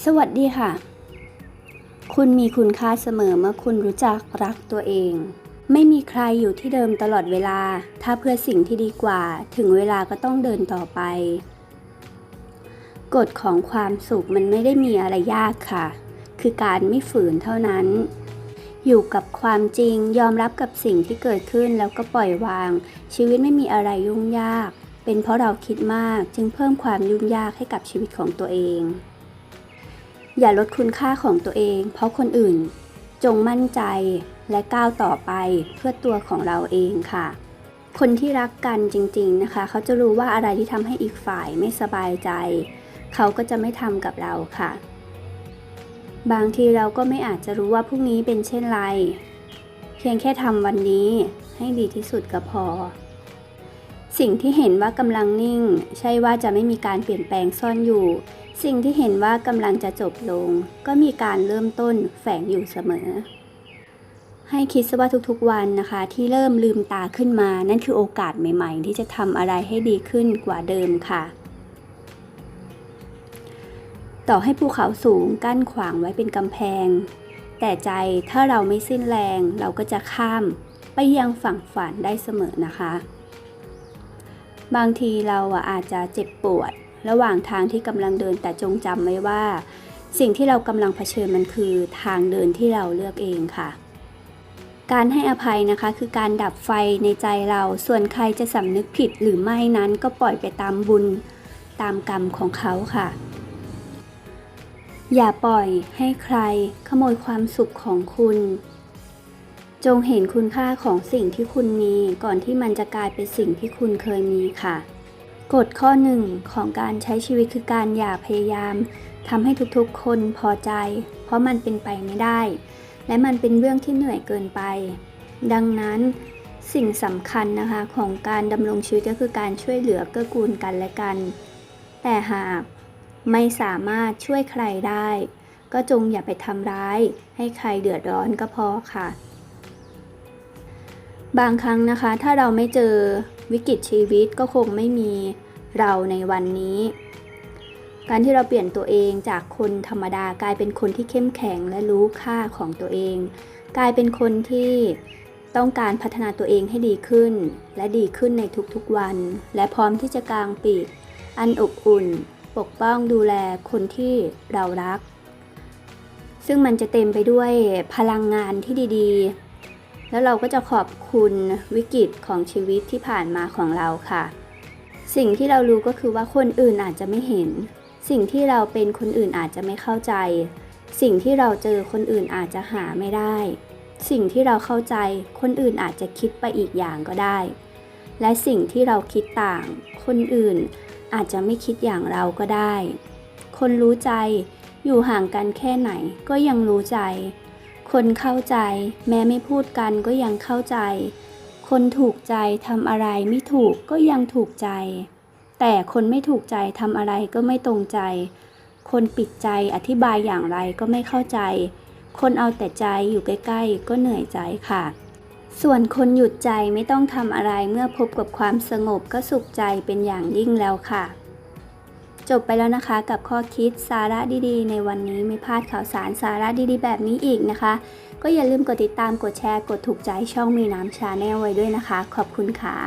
สวัสดีค่ะ คุณมีคุณค่าเสมอเมื่อคุณรู้จักรักตัวเอง ไม่มีใครอยู่ที่เดิมตลอดเวลา ถ้าเพื่อสิ่งที่ดีกว่า ถึงเวลาก็ต้องเดินต่อไป กฎของความสุขมันไม่ได้มีอะไรยากค่ะ คือการไม่ฝืนเท่านั้น อยู่กับความจริงยอมรับกับสิ่งที่เกิดขึ้นแล้วก็ปล่อยวาง ชีวิตไม่มีอะไรยุ่งยาก เป็นเพราะเราคิดมากจึงเพิ่มความยุ่งยากให้กับชีวิตของตัวเอง อย่าลดคุณค่าของตัวเอง เพราะคนอื่น จงมั่นใจและก้าวต่อไปเพื่อตัวของเราเองค่ะ คนที่รักกันจริง ๆนะคะ เขาจะรู้ว่าอะไรที่ทำให้อีกฝ่ายไม่สบายใจ เขาก็จะไม่ทำกับเราค่ะ บางทีเราก็ไม่อาจจะรู้ว่าพรุ่งนี้เป็นเช่นไร เพียงแค่ทำวันนี้ให้ดีที่สุดก็พอ สิ่งที่เห็นว่ากำลังนิ่ง ใช่ว่าจะไม่มีการเปลี่ยนแปลงซ่อนอยู่ สิ่งที่เห็นว่ากำลังจะจบลง ก็มีการเริ่มต้นแฝงอยู่เสมอ ให้คิดซะว่าทุกๆวันนะคะ ที่เริ่มลืมตาขึ้นมา นั่นคือโอกาสใหม่ ๆ ที่จะทำอะไรให้ดีขึ้นกว่าเดิมค่ะ ต่อให้ภูเขาสูงกั้นขวางไว้เป็นกำแพง แต่ใจถ้าเราไม่สิ้นแรง เราก็จะข้ามไปยังฝั่งฝันได้เสมอนะคะ บางทีเราอาจจะเจ็บปวด ระหว่างทางที่กำลังเดินแต่จงจำไว้ว่า สิ่งที่เรากำลังเผชิญมันคือทางเดินที่เราเลือกเองค่ะ การให้อภัยนะคะคือการดับไฟในใจเรา ส่วนใครจะสำนึกผิดหรือไม่นั้นก็ปล่อยไปตามบุญตามกรรมของเขาค่ะ อย่าปล่อยให้ใครขโมยความสุขของคุณ จงเห็นคุณค่าของสิ่งที่คุณมีก่อนที่มันจะกลายเป็นสิ่งที่คุณเคยมีค่ะ กฎข้อหนึ่งของการใช้ชีวิตคือการอย่าพยายามทำให้ทุกๆ คนพอใจ เพราะมันเป็นไปไม่ได้ และมันเป็นเรื่องที่เหนื่อยเกินไป ดังนั้นสิ่งสำคัญนะคะของการดำรงชีวิตก็คือการช่วยเหลือเกื้อกูลกันและกัน แต่หากไม่สามารถช่วยใครได้ ก็จงอย่าไปทำร้าย ให้ใครเดือดร้อนก็พอค่ะ บางครั้งนะคะ ถ้าเราไม่เจอวิกฤตชีวิตก็คงไม่มีเราในวันนี้ การที่เราเปลี่ยนตัวเองจากคนธรรมดากลายเป็นคนที่เข้มแข็งและรู้ค่าของตัวเอง กลายเป็นคนที่ต้องการพัฒนาตัวเองให้ดีขึ้น และดีขึ้นในทุกๆวัน และพร้อมที่จะกางปีกอันอบอุ่น ปกป้องดูแลคนที่เรารัก ซึ่งมันจะเต็มไปด้วยพลังงานที่ดีๆ แล้วเราก็จะขอบคุณวิกฤตของชีวิตที่ผ่านมาของเราค่ะ สิ่งที่เรารู้ก็คือว่าคนอื่นอาจจะไม่เห็น สิ่งที่เราเป็นคนอื่นอาจจะไม่เข้าใจ สิ่งที่เราเจอคนอื่นอาจจะหาไม่ได้ สิ่งที่เราเข้าใจคนอื่นอาจจะคิดไปอีกอย่างก็ได้ และสิ่งที่เราคิดต่าง คนอื่นอาจจะไม่คิดอย่างเราก็ได้ คนรู้ใจอยู่ห่างกันแค่ไหนก็ยังรู้ใจ คนเข้าใจ แม้ไม่พูดกันก็ยังเข้าใจ คนถูกใจทำอะไรไม่ถูกก็ยังถูกใจ แต่คนไม่ถูกใจทำอะไรก็ไม่ตรงใจ คนปิดใจอธิบายอย่างไรก็ไม่เข้าใจ คนเอาแต่ใจอยู่ใกล้ๆ ก็เหนื่อยใจค่ะ ส่วนคนหยุดใจไม่ต้องทำอะไรเมื่อพบกับความสงบก็สุขใจเป็นอย่างยิ่งแล้วค่ะ จบไปแล้วนะคะกับข้อคิดสาระดีๆ ในวันนี้ไม่พลาดข่าวสารสาระดีๆ แบบนี้อีกนะคะ ก็อย่าลืมกดติดตามกดแชร์กดถูกใจช่องมีน้ำชาแนลไว้ด้วยนะคะ ขอบคุณค่ะ